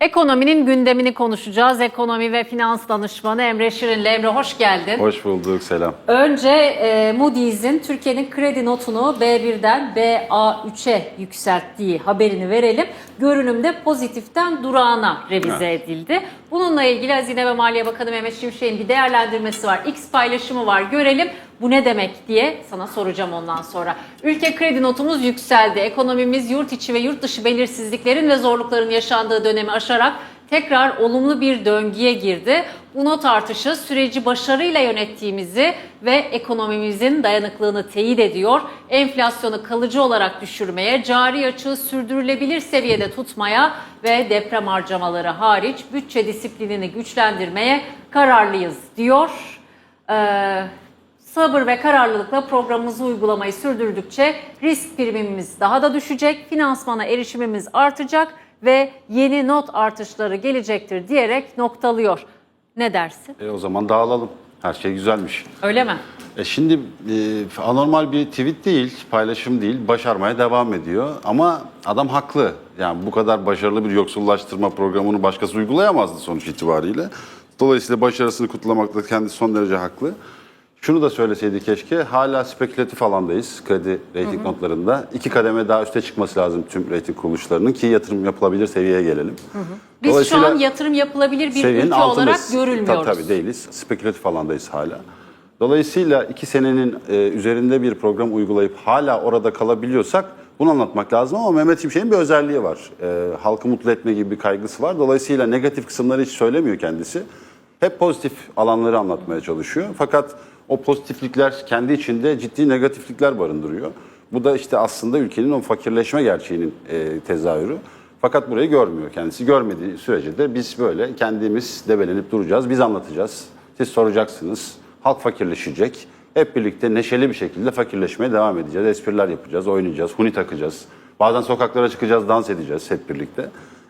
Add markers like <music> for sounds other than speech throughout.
Ekonominin gündemini konuşacağız. Ekonomi ve finans danışmanı Emre Şirin'le. Emre hoş geldin. Hoş bulduk, selam. Önce e, Moody's'in Türkiye'nin kredi notunu B1'den BA3'e yükselttiği haberini verelim. Görünümde pozitiften durağına revize edildi. Bununla ilgili Hazine ve Maliye Bakanı Mehmet Şimşek'in bir değerlendirmesi var. X paylaşımı var görelim. Bu ne demek diye sana soracağım ondan sonra. Ülke kredi notumuz yükseldi. Ekonomimiz yurt içi ve yurt dışı belirsizliklerin ve zorlukların yaşandığı dönemi aşarak tekrar olumlu bir döngüye girdi. Bu not artışı süreci başarıyla yönettiğimizi ve ekonomimizin dayanıklılığını teyit ediyor. Enflasyonu kalıcı olarak düşürmeye, cari açığı sürdürülebilir seviyede tutmaya ve deprem harcamaları hariç bütçe disiplinini güçlendirmeye kararlıyız diyor. Ee, sabır ve kararlılıkla programımızı uygulamayı sürdürdükçe risk primimiz daha da düşecek, finansmana erişimimiz artacak ve yeni not artışları gelecektir diyerek noktalıyor. Ne dersin? E, o zaman dağılalım. Her şey güzelmiş. Öyle mi? E, şimdi e, anormal bir tweet değil, paylaşım değil, başarmaya devam ediyor. Ama adam haklı. Yani bu kadar başarılı bir yoksullaştırma programını başkası uygulayamazdı sonuç itibariyle. Dolayısıyla başarısını kutlamakta kendisi son derece haklı. Şunu da söyleseydi keşke, hala spekülatif alandayız kredi reyting notlarında. İki kademe daha üste çıkması lazım tüm reyting kuruluşlarının ki yatırım yapılabilir seviyeye gelelim. Biz şu an yatırım yapılabilir bir ülke olarak altındayız. görülmüyoruz. Tabii, tabii değiliz. Spekülatif alandayız hala. Dolayısıyla iki senenin e, üzerinde bir program uygulayıp hala orada kalabiliyorsak bunu anlatmak lazım ama Mehmet Şimşek'in bir özelliği var. E, halkı mutlu etme gibi bir kaygısı var. Dolayısıyla negatif kısımları hiç söylemiyor kendisi. Hep pozitif alanları anlatmaya çalışıyor. Fakat o pozitiflikler kendi içinde ciddi negatiflikler barındırıyor. Bu da işte aslında ülkenin o fakirleşme gerçeğinin e, tezahürü. Fakat burayı görmüyor kendisi. Görmediği sürece de biz böyle kendimiz debelenip duracağız. Biz anlatacağız. Siz soracaksınız. Halk fakirleşecek. Hep birlikte neşeli bir şekilde fakirleşmeye devam edeceğiz. Espriler yapacağız, oynayacağız, huni takacağız. Bazen sokaklara çıkacağız, dans edeceğiz hep birlikte.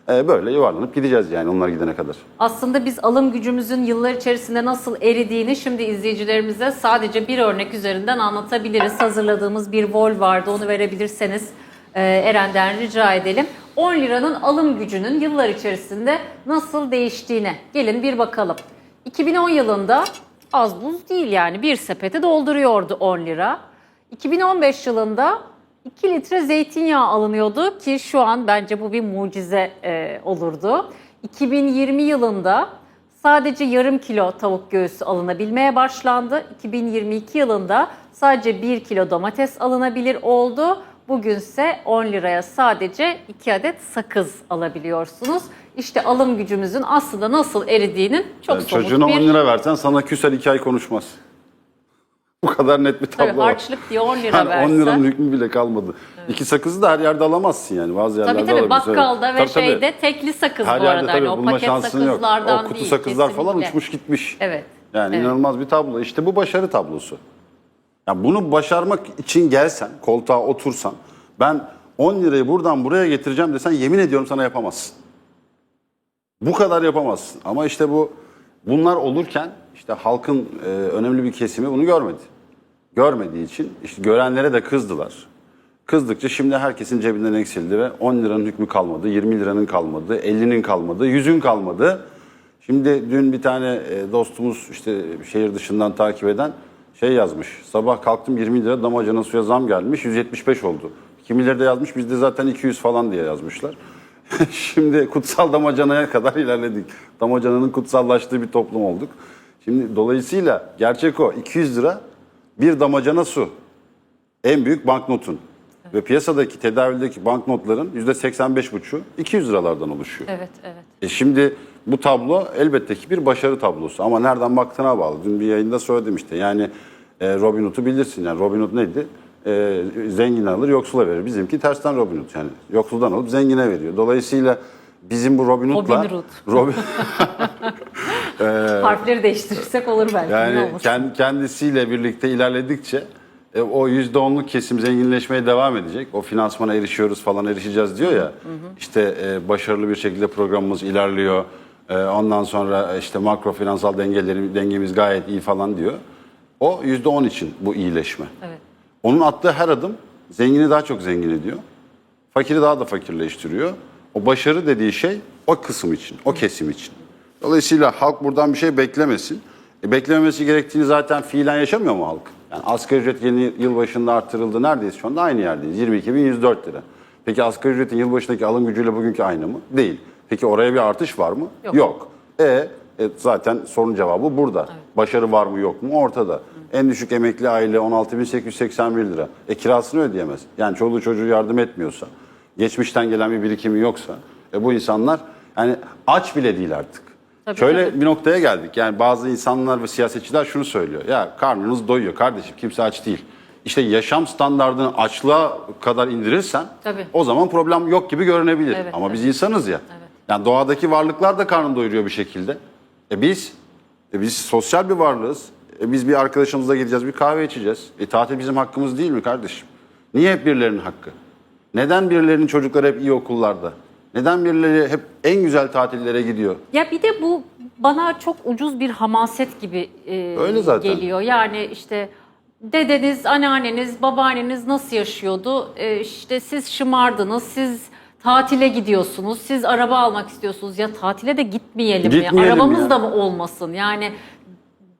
Ee, böyle yuvarlanıp gideceğiz yani onlar gidene kadar. Aslında biz alım gücümüzün yıllar içerisinde nasıl eridiğini şimdi izleyicilerimize sadece bir örnek üzerinden anlatabiliriz. Hazırladığımız bir vol vardı onu verebilirseniz e, Eren'den rica edelim. 10 liranın alım gücünün yıllar içerisinde nasıl değiştiğine gelin bir bakalım. 2010 yılında az buz değil yani bir sepeti dolduruyordu 10 lira. 2015 yılında 2 litre zeytinyağı alınıyordu ki şu an bence bu bir mucize e, olurdu. 2020 yılında sadece yarım kilo tavuk göğsü alınabilmeye başlandı. 2022 yılında sadece 1 kilo domates alınabilir oldu. Bugünse 10 liraya sadece 2 adet sakız alabiliyorsunuz. İşte alım gücümüzün aslında nasıl eridiğinin çok Yani somut çocuğuna bir... 10 lira versen sana küsel iki ay konuşmaz. Bu kadar net bir tablo Tabii var. harçlık diye 10 lira <laughs> Yani versen. 10 liranın hükmü bile kalmadı. İki sakızı da her yerde alamazsın yani. Bazı yerlerde Tabii tabii alabilirsin. bakkalda ve Tabii, şeyde tekli sakız Her bu yerde arada. tabii Hani o bulma paket şansın yok. sakızlardan O kutu değil. sakızlar falan kesinlikle. uçmuş gitmiş. Evet. Yani Evet. inanılmaz bir tablo. İşte bu başarı tablosu. Ya bunu başarmak için gelsen, koltuğa otursan, ben 10 lirayı buradan buraya getireceğim desen yemin ediyorum sana yapamazsın. Bu kadar yapamazsın. Ama işte bu bunlar olurken işte halkın e, önemli bir kesimi bunu görmedi. Görmediği için işte görenlere de kızdılar. Kızdıkça şimdi herkesin cebinden eksildi ve 10 liranın hükmü kalmadı, 20 liranın kalmadı, 50'nin kalmadı, 100'ün kalmadı. Şimdi dün bir tane e, dostumuz işte şehir dışından takip eden şey yazmış. Sabah kalktım 20 lira damacana suya zam gelmiş 175 oldu. Kimileri de yazmış bizde zaten 200 falan diye yazmışlar. <laughs> Şimdi kutsal damacanaya kadar ilerledik. Damacananın kutsallaştığı bir toplum olduk. Şimdi dolayısıyla gerçek o 200 lira bir damacana su. En büyük banknotun. Ve piyasadaki tedavüldeki banknotların %85,5'u 200 liralardan oluşuyor. Evet, evet. E şimdi bu tablo elbette ki bir başarı tablosu ama nereden baktığına bağlı. Dün bir yayında söyledim işte yani e, Robin Hood'u bilirsin yani Robin Hood neydi? E, zengin alır yoksula verir. Bizimki tersten Robin Hood yani yoksuldan alıp zengine veriyor. Dolayısıyla bizim bu Robin Hood'la... Robin Hood. Robin, <laughs> <laughs> Harfleri değiştirirsek olur belki. yani kend- kendisiyle birlikte ilerledikçe e, o %10'luk kesim zenginleşmeye devam edecek. O finansmana erişiyoruz falan erişeceğiz diyor ya. İşte e, başarılı bir şekilde programımız ilerliyor. E, ondan sonra işte makro finansal dengeleri, dengemiz gayet iyi falan diyor. O %10 için bu iyileşme. Evet. Onun attığı her adım zengini daha çok zengin ediyor. Fakiri daha da fakirleştiriyor. O başarı dediği şey o kısım için, o kesim için. Dolayısıyla halk buradan bir şey beklemesin. E, beklememesi gerektiğini zaten fiilen yaşamıyor mu halk? Yani asgari ücret yeni yıl başında artırıldı. Neredeyiz şu anda? Aynı yerdeyiz. 22.104 lira. Peki asgari ücretin yılbaşındaki alım gücüyle bugünkü aynı mı? Değil. Peki oraya bir artış var mı? Yok. E, e, zaten sorun cevabı burada. Başarı var mı yok mu ortada. En düşük emekli aile 16.881 lira. E kirasını ödeyemez. Yani çoluğu çocuğu yardım etmiyorsa, geçmişten gelen bir birikimi yoksa, e, bu insanlar yani aç bile değil artık. Tabii, Şöyle tabii. bir noktaya geldik. Yani bazı insanlar ve siyasetçiler şunu söylüyor. Ya karnınız doyuyor kardeşim kimse aç değil. İşte yaşam standartını açlığa kadar indirirsen Tabii. o zaman problem yok gibi görünebilir. Evet, Ama evet. biz insanız ya. Yani doğadaki varlıklar da karnını doyuruyor bir şekilde. E biz e biz sosyal bir varlığız. E biz bir arkadaşımızla gideceğiz, bir kahve içeceğiz. E tatil bizim hakkımız değil mi kardeşim? Niye hep birilerinin hakkı? Neden birilerinin çocukları hep iyi okullarda? Neden birileri hep en güzel tatillere gidiyor? Ya bir de bu bana çok ucuz bir hamaset gibi e, Öyle zaten. geliyor. Yani işte dedeniz, anneanneniz, babaanneniz nasıl yaşıyordu? E, işte siz şımardınız, siz tatile gidiyorsunuz, siz araba almak istiyorsunuz. Ya tatile de gitmeyelim? Gitmeyelim Arabamız ya. da mı olmasın? Yani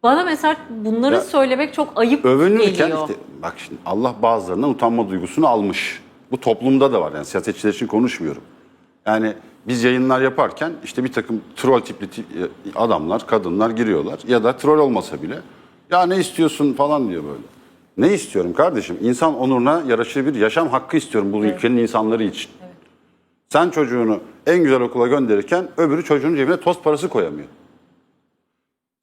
bana mesela bunları Ya, söylemek çok ayıp Övünürken geliyor. işte bak şimdi Allah bazılarından utanma duygusunu almış. Bu toplumda da var yani siyasetçiler için konuşmuyorum. Yani biz yayınlar yaparken işte bir takım troll tipli tip- e, adamlar, kadınlar giriyorlar ya da troll olmasa bile ya ne istiyorsun falan diyor böyle. Ne istiyorum kardeşim? İnsan onuruna yaraşır bir yaşam hakkı istiyorum bu ülkenin insanları için. Sen çocuğunu en güzel okula gönderirken öbürü çocuğun cebine toz parası koyamıyor.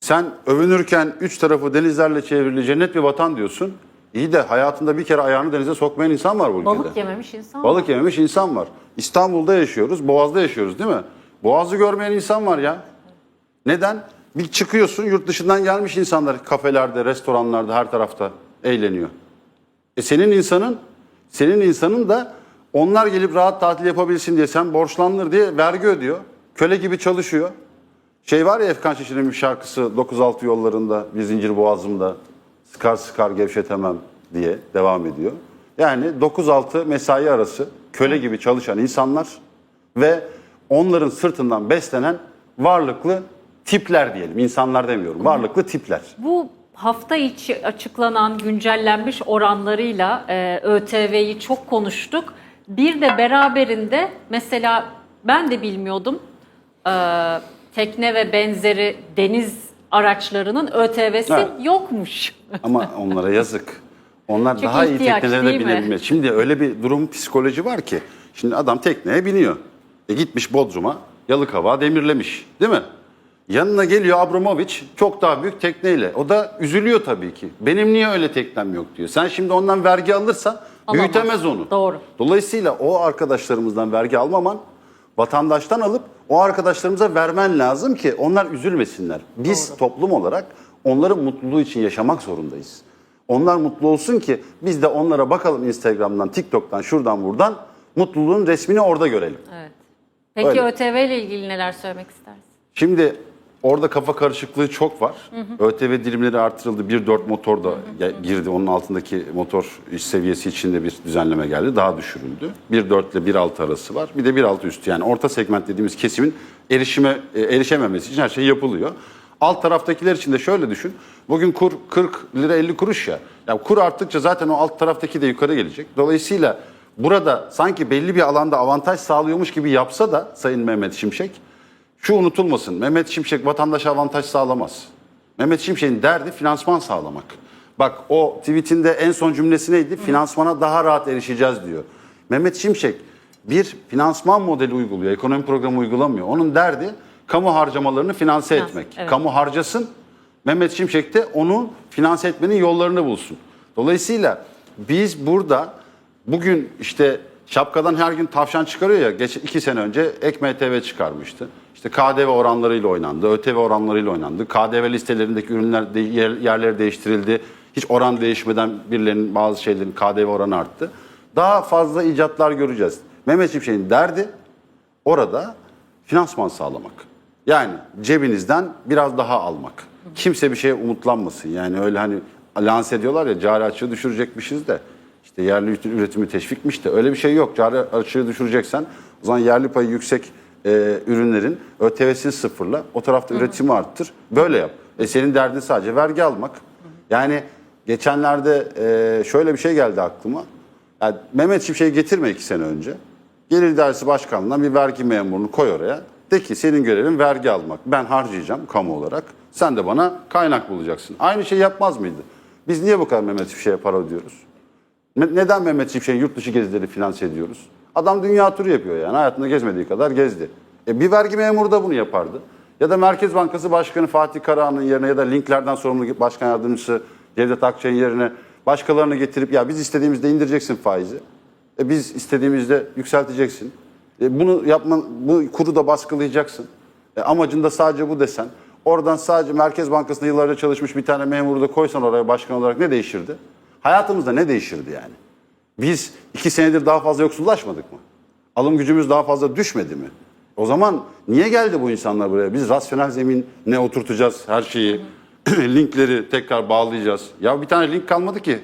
Sen övünürken üç tarafı denizlerle çevrili cennet bir vatan diyorsun. İyi de hayatında bir kere ayağını denize sokmayan insan var bu ülkede. Balık yememiş insan. Balık yememiş insan var. İstanbul'da yaşıyoruz, Boğaz'da yaşıyoruz değil mi? Boğaz'ı görmeyen insan var ya. Neden? Bir çıkıyorsun yurt dışından gelmiş insanlar kafelerde, restoranlarda, her tarafta eğleniyor. E senin insanın, senin insanın da onlar gelip rahat tatil yapabilsin diye sen borçlanır diye vergi ödüyor. Köle gibi çalışıyor. Şey var ya Efkan Şişir'in bir şarkısı 96 yollarında bir zincir boğazımda sıkar sıkar gevşetemem diye devam ediyor. Yani 9-6 mesai arası köle gibi çalışan insanlar ve onların sırtından beslenen varlıklı tipler diyelim. İnsanlar demiyorum. Varlıklı tipler. Bu hafta içi açıklanan güncellenmiş oranlarıyla e, ÖTV'yi çok konuştuk. Bir de beraberinde mesela ben de bilmiyordum e, tekne ve benzeri deniz araçlarının ÖTV'si Evet. yokmuş. Ama onlara yazık. Onlar Çünkü daha iyi ihtiyaç, teknelere de binebilmeli. Şimdi öyle bir durum psikoloji var ki. Şimdi adam tekneye biniyor. E gitmiş Bodrum'a Yalıkavak'a demirlemiş. Değil mi? Yanına geliyor Abramovich çok daha büyük tekneyle. O da üzülüyor tabii ki. Benim niye öyle teknem yok diyor. Sen şimdi ondan vergi alırsa Alamaz. büyütemez onu. Doğru. Dolayısıyla o arkadaşlarımızdan vergi almaman vatandaştan alıp o arkadaşlarımıza vermen lazım ki onlar üzülmesinler. Biz toplum olarak onların mutluluğu için yaşamak zorundayız. Onlar mutlu olsun ki biz de onlara bakalım Instagram'dan, TikTok'tan, şuradan buradan mutluluğun resmini orada görelim. Evet. Peki Öyle. ÖTV ile ilgili neler söylemek istersin? Şimdi orada kafa karışıklığı çok var. ÖTV dilimleri artırıldı. 1.4 motor da ya- girdi. Onun altındaki motor iş seviyesi içinde bir düzenleme geldi. Daha düşürüldü. 1.4 ile 1.6 arası var. Bir de 1.6 üstü yani orta segment dediğimiz kesimin erişime e, erişememesi için her şey yapılıyor. Alt taraftakiler için de şöyle düşün. Bugün kur 40 lira 50 kuruş ya. Ya kur arttıkça zaten o alt taraftaki de yukarı gelecek. Dolayısıyla burada sanki belli bir alanda avantaj sağlıyormuş gibi yapsa da Sayın Mehmet Şimşek şu unutulmasın. Mehmet Şimşek vatandaşa avantaj sağlamaz. Mehmet Şimşek'in derdi finansman sağlamak. Bak o tweetinde en son cümlesi neydi? Finansmana daha rahat erişeceğiz diyor. Mehmet Şimşek bir finansman modeli uyguluyor. Ekonomi programı uygulamıyor. Onun derdi kamu harcamalarını finanse Finans, etmek. evet. Kamu harcasın. Mehmet Şimşek de onu finanse etmenin yollarını bulsun. Dolayısıyla biz burada bugün işte şapkadan her gün tavşan çıkarıyor ya. Geç iki sene önce Ekme TV çıkarmıştı. İşte KDV oranlarıyla oynandı, ÖTV oranlarıyla oynandı. KDV listelerindeki ürünler de, yer- yerleri değiştirildi. Hiç oran değişmeden birilerinin bazı şeylerin KDV oranı arttı. Daha fazla icatlar göreceğiz. Mehmet Şimşek'in derdi orada finansman sağlamak. Yani cebinizden biraz daha almak. Kimse bir şeye umutlanmasın. Yani öyle hani lanse ediyorlar ya cari açığı düşürecekmişiz de. işte yerli üretimi teşvikmiş de öyle bir şey yok. Cari açığı düşüreceksen O zaman yerli payı yüksek e, ürünlerin ÖTV'sini sıfırla. O tarafta üretimi arttır. Böyle yap. E senin derdin sadece vergi almak. Yani geçenlerde e, şöyle bir şey geldi aklıma. Yani Mehmet Şimşek'i getirme iki sene önce. Gelir İdaresi Başkanlığı'ndan bir vergi memurunu koy oraya. De ki senin görevin vergi almak. Ben harcayacağım kamu olarak. Sen de bana kaynak bulacaksın. Aynı şey yapmaz mıydı? Biz niye bu kadar Mehmet Şimşek'e para ödüyoruz? Ne- Neden Mehmet Şimşek'in yurt dışı gezileri finanse ediyoruz? Adam dünya turu yapıyor yani. Hayatında gezmediği kadar gezdi. E bir vergi memuru da bunu yapardı. Ya da Merkez Bankası Başkanı Fatih Karahan'ın yerine ya da linklerden sorumlu başkan yardımcısı Cevdet Akçay'ın yerine başkalarını getirip ya biz istediğimizde indireceksin faizi. E biz istediğimizde yükselteceksin. E bunu yapman, bu kuru da baskılayacaksın. E amacın da sadece bu desen. Oradan sadece Merkez Bankası'nda yıllarca çalışmış bir tane memuru da koysan oraya başkan olarak ne değişirdi? Hayatımızda ne değişirdi yani? Biz iki senedir daha fazla yoksullaşmadık mı? Alım gücümüz daha fazla düşmedi mi? O zaman niye geldi bu insanlar buraya? Biz rasyonel zeminle oturtacağız her şeyi. <clears throat> Linkleri tekrar bağlayacağız. Ya bir tane link kalmadı ki.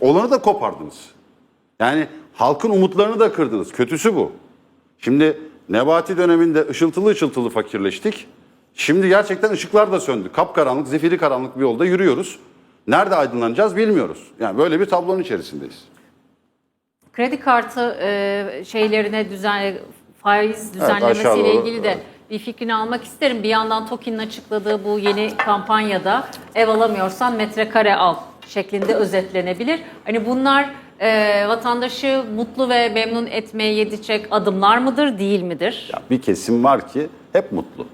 Olanı da kopardınız. Yani halkın umutlarını da kırdınız. Kötüsü bu. Şimdi Nebati döneminde ışıltılı ışıltılı fakirleştik. Şimdi gerçekten ışıklar da söndü. Kapkaranlık, zifiri karanlık bir yolda yürüyoruz. Nerede aydınlanacağız bilmiyoruz. Yani böyle bir tablonun içerisindeyiz. Kredi kartı e, şeylerine düzen faiz düzenlemesiyle doğru, ilgili de evet. bir fikrini almak isterim. Bir yandan TOKİ'nin açıkladığı bu yeni kampanyada ev alamıyorsan metrekare al şeklinde özetlenebilir. Hani bunlar e, vatandaşı mutlu ve memnun etmeye yetecek adımlar mıdır, değil midir? Ya bir kesim var ki hep mutlu.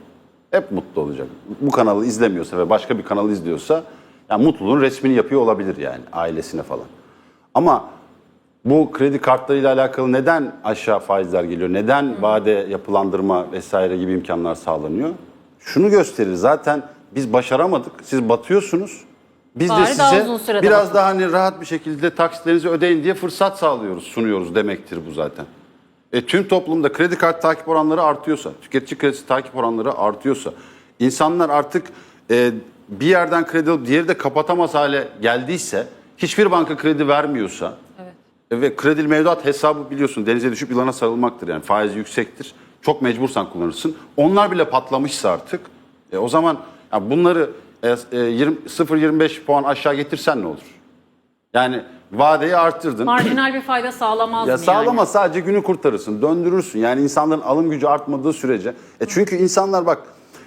Hep mutlu olacak. Bu kanalı izlemiyorsa ve başka bir kanalı izliyorsa ya mutluluğun resmini yapıyor olabilir yani ailesine falan. Ama bu kredi kartlarıyla alakalı neden aşağı faizler geliyor? Neden vade yapılandırma vesaire gibi imkanlar sağlanıyor? Şunu gösterir. Zaten biz başaramadık. Siz batıyorsunuz. Biz de Bari daha size uzun sürede biraz batın. daha hani rahat bir şekilde taksitlerinizi ödeyin diye fırsat sağlıyoruz, sunuyoruz demektir bu zaten. E, tüm toplumda kredi kart takip oranları artıyorsa, tüketici kredisi takip oranları artıyorsa, insanlar artık e, bir yerden kredi alıp diğeri de kapatamaz hale geldiyse, hiçbir banka kredi vermiyorsa e, ve kredili mevduat hesabı biliyorsun denize düşüp yılana sarılmaktır yani faiz yüksektir. Çok mecbursan kullanırsın. Onlar bile patlamışsa artık e, o zaman ya bunları e, e, 20 0.25 puan aşağı getirsen ne olur? Yani vadeyi arttırdın. Marjinal bir fayda <clears throat> sağlamaz Ya mı sağlama yani? sadece günü kurtarırsın, döndürürsün. Yani insanların alım gücü artmadığı sürece. E çünkü insanlar bak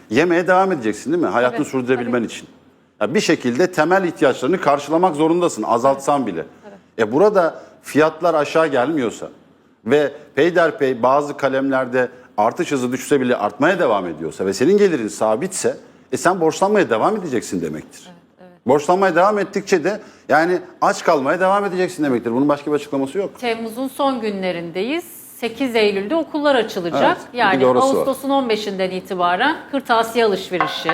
yemeye devam edeceksin değil mi? Hayatını Evet, sürdürebilmen için. Ya bir şekilde temel ihtiyaçlarını karşılamak zorundasın azaltsan bile. E burada fiyatlar aşağı gelmiyorsa ve peyderpey bazı kalemlerde artış hızı düşse bile artmaya devam ediyorsa ve senin gelirin sabitse e sen borçlanmaya devam edeceksin demektir. Borçlanmaya devam ettikçe de yani aç kalmaya devam edeceksin demektir. Bunun başka bir açıklaması yok. Temmuz'un son günlerindeyiz. 8 Eylül'de okullar açılacak. Evet, yani. Ağustos'un 15'inden itibaren kırtasiye alışverişi,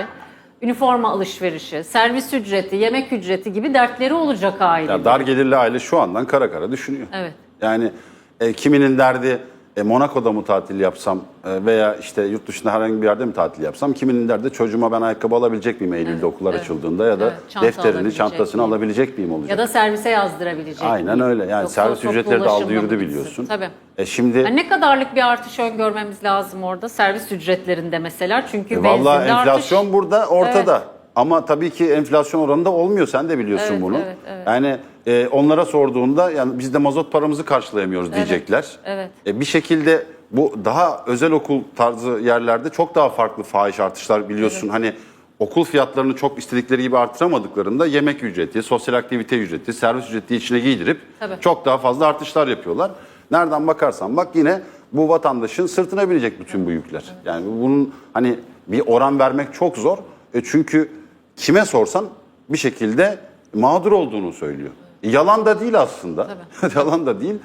üniforma alışverişi, servis ücreti, yemek ücreti gibi dertleri olacak aile. Ya dar gelirli aile şu andan kara kara düşünüyor. Evet. Yani e, kiminin derdi e, Monaco'da mı tatil yapsam e, veya işte yurt dışında herhangi bir yerde mi tatil yapsam? Kiminin derdi çocuğuma ben ayakkabı alabilecek miyim Eylül'de okullar açıldığında ya da Evet, çanta defterini, alabilecek çantasını miyim? alabilecek miyim olacak? Ya da servise yazdırabilecek. Aynen miyim? öyle. Yani Yoksa servis ücretleri de aldı yürüdü biliyorsun. Tabii. E şimdi Yani ne kadarlık bir artış öngörmemiz lazım orada servis ücretlerinde mesela çünkü E, Vallahi enflasyon artış. burada ortada. Ama tabii ki enflasyon oranında olmuyor. Sen de biliyorsun Evet, bunu. evet, evet. Yani e, onlara sorduğunda yani biz de mazot paramızı karşılayamıyoruz diyecekler. evet. E, bir şekilde bu daha özel okul tarzı yerlerde çok daha farklı fahiş artışlar biliyorsun. Hani okul fiyatlarını çok istedikleri gibi artıramadıklarında yemek ücreti, sosyal aktivite ücreti, servis ücreti içine giydirip Tabii. çok daha fazla artışlar yapıyorlar. Nereden bakarsan bak yine bu vatandaşın sırtına binecek bütün bu yükler. Yani bunun hani bir oran vermek çok zor. E çünkü kime sorsan bir şekilde mağdur olduğunu söylüyor. E yalan da değil aslında. <laughs> yalan da değil.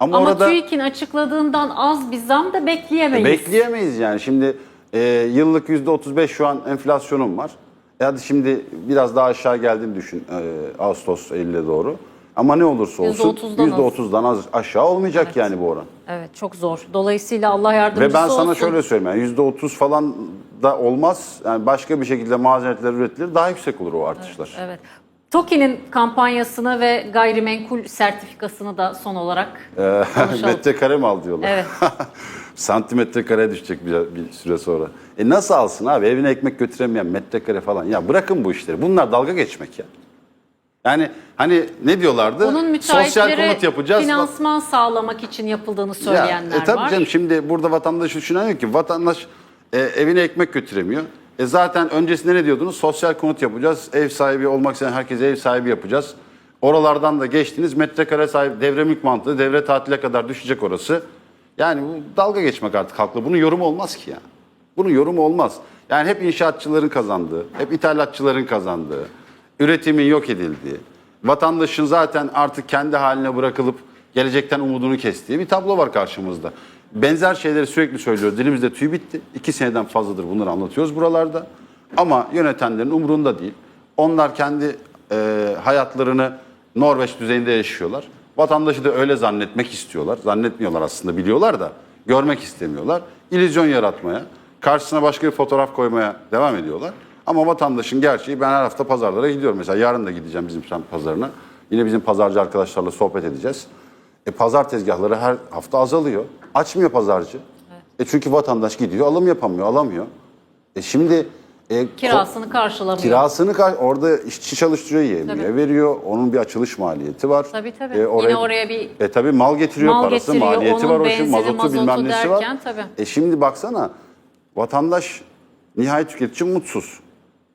Ama, Ama orada TÜİK'in açıkladığından az bir zam da bekleyemeyiz. bekleyemeyiz yani. Şimdi e, yıllık %35 şu an enflasyonum var. E hadi şimdi biraz daha aşağı geldiğini düşün e, Ağustos Eylül'e doğru. Ama ne olursa olsun %30'dan az. %30'dan az aşağı olmayacak yani bu oran. Evet çok zor. Dolayısıyla Allah yardımcısı Ve ben sana olsun. şöyle söyleyeyim. Yani %30 falan da olmaz. Yani başka bir şekilde malzemeler üretilir daha yüksek olur o artışlar. Evet. TOKİ'nin kampanyasını ve gayrimenkul sertifikasını da son olarak konuşalım. <laughs> Metrekare mi al diyorlar. Evet. <laughs> Santimetre kare düşecek bir, bir süre sonra. E nasıl alsın abi? Evine ekmek götüremeyen metrekare falan. Ya bırakın bu işleri. Bunlar dalga geçmek ya. Yani hani ne diyorlardı? Bunun Sosyal müteahhitlere konut yapacağız. finansman sağlamak için yapıldığını Ya, söyleyenler e, tabii var. canım şimdi burada vatandaş düşünüyor ki vatandaş e, evine ekmek götüremiyor. E zaten öncesinde ne diyordunuz? Sosyal konut yapacağız. Ev sahibi olmak isteyen herkese ev sahibi yapacağız. Oralardan da geçtiniz. Metrekare sahibi devre mülk mantığı devre tatile kadar düşecek orası. Yani bu dalga geçmek artık haklı. Bunun yorumu olmaz ki ya. Bunun yorumu olmaz. Yani hep inşaatçıların kazandığı, hep ithalatçıların kazandığı, üretimin yok edildiği, vatandaşın zaten artık kendi haline bırakılıp gelecekten umudunu kestiği bir tablo var karşımızda. Benzer şeyleri sürekli söylüyoruz. Dilimizde tüy bitti. İki seneden fazladır bunları anlatıyoruz buralarda. Ama yönetenlerin umurunda değil. Onlar kendi e, hayatlarını Norveç düzeyinde yaşıyorlar. Vatandaşı da öyle zannetmek istiyorlar. Zannetmiyorlar aslında biliyorlar da görmek istemiyorlar. İllüzyon yaratmaya, karşısına başka bir fotoğraf koymaya devam ediyorlar. Ama vatandaşın gerçeği ben her hafta pazarlara gidiyorum. Mesela yarın da gideceğim bizim semt pazarına. Yine bizim pazarcı arkadaşlarla sohbet edeceğiz. E, pazar tezgahları her hafta azalıyor. Açmıyor pazarcı. E, çünkü vatandaş gidiyor alım yapamıyor, alamıyor. E, şimdi e, Kirasını karşılamıyor. Kirasını kar- orada işçi çalıştırıyor, yemeğe veriyor. Onun bir açılış maliyeti var. Tabii, tabii. Yine oraya bir- E tabii mal getiriyor Mal parası, getiriyor, maliyeti var o şimdi mazotu, mazotu bilmem nesi var. tabii. E şimdi baksana vatandaş nihayet tüketici mutsuz.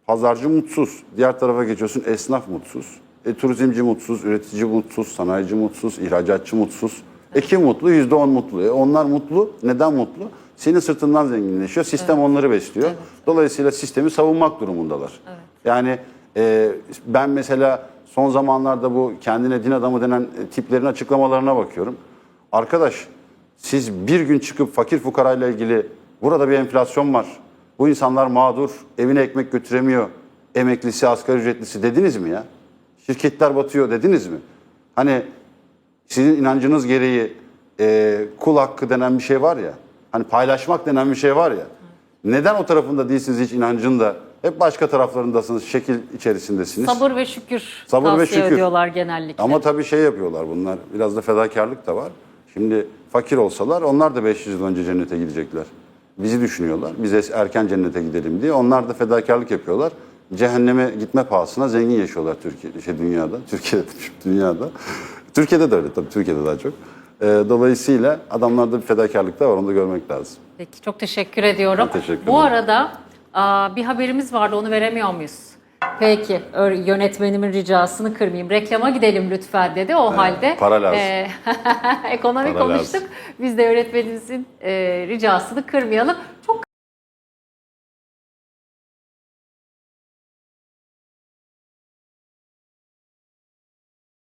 Pazarcı mutsuz. Diğer tarafa geçiyorsun esnaf mutsuz. E, turizmci mutsuz, üretici mutsuz, sanayici mutsuz, ihracatçı mutsuz. E kim mutlu? Yüzde on mutlu. E onlar mutlu. Neden mutlu? Senin sırtından zenginleşiyor. Sistem onları besliyor. Dolayısıyla sistemi savunmak durumundalar. Yani e, ben mesela son zamanlarda bu kendine din adamı denen e, tiplerin açıklamalarına bakıyorum. Arkadaş siz bir gün çıkıp fakir fukarayla ilgili burada bir enflasyon var. Bu insanlar mağdur, evine ekmek götüremiyor. Emeklisi, asgari ücretlisi dediniz mi ya? Şirketler batıyor dediniz mi? Hani sizin inancınız gereği e, kul hakkı denen bir şey var ya. Hani paylaşmak denen bir şey var ya. Neden o tarafında değilsiniz hiç inancın da? Hep başka taraflarındasınız, şekil içerisindesiniz. Sabır ve şükür Sabır ve şükür. ediyorlar genellikle. Ama tabii şey yapıyorlar bunlar. Biraz da fedakarlık da var. Şimdi fakir olsalar onlar da 500 yıl önce cennete gidecekler. Bizi düşünüyorlar. Biz erken cennete gidelim diye. Onlar da fedakarlık yapıyorlar. Cehenneme gitme pahasına zengin yaşıyorlar Türkiye, şey dünyada. Türkiye'de, <laughs> dünyada. Türkiye'de de öyle tabii. Türkiye'de daha çok. Ee, dolayısıyla adamlarda bir fedakarlık da var. Onu da görmek lazım. Peki çok teşekkür ediyorum. Ben teşekkür Bu ederim. arada aa, bir haberimiz vardı onu veremiyor muyuz? Peki yönetmenimin ricasını kırmayayım. Reklama gidelim lütfen dedi. O halde para lazım. e, <laughs> ekonomi Para konuştuk. Biz de yönetmenimizin e, ricasını kırmayalım.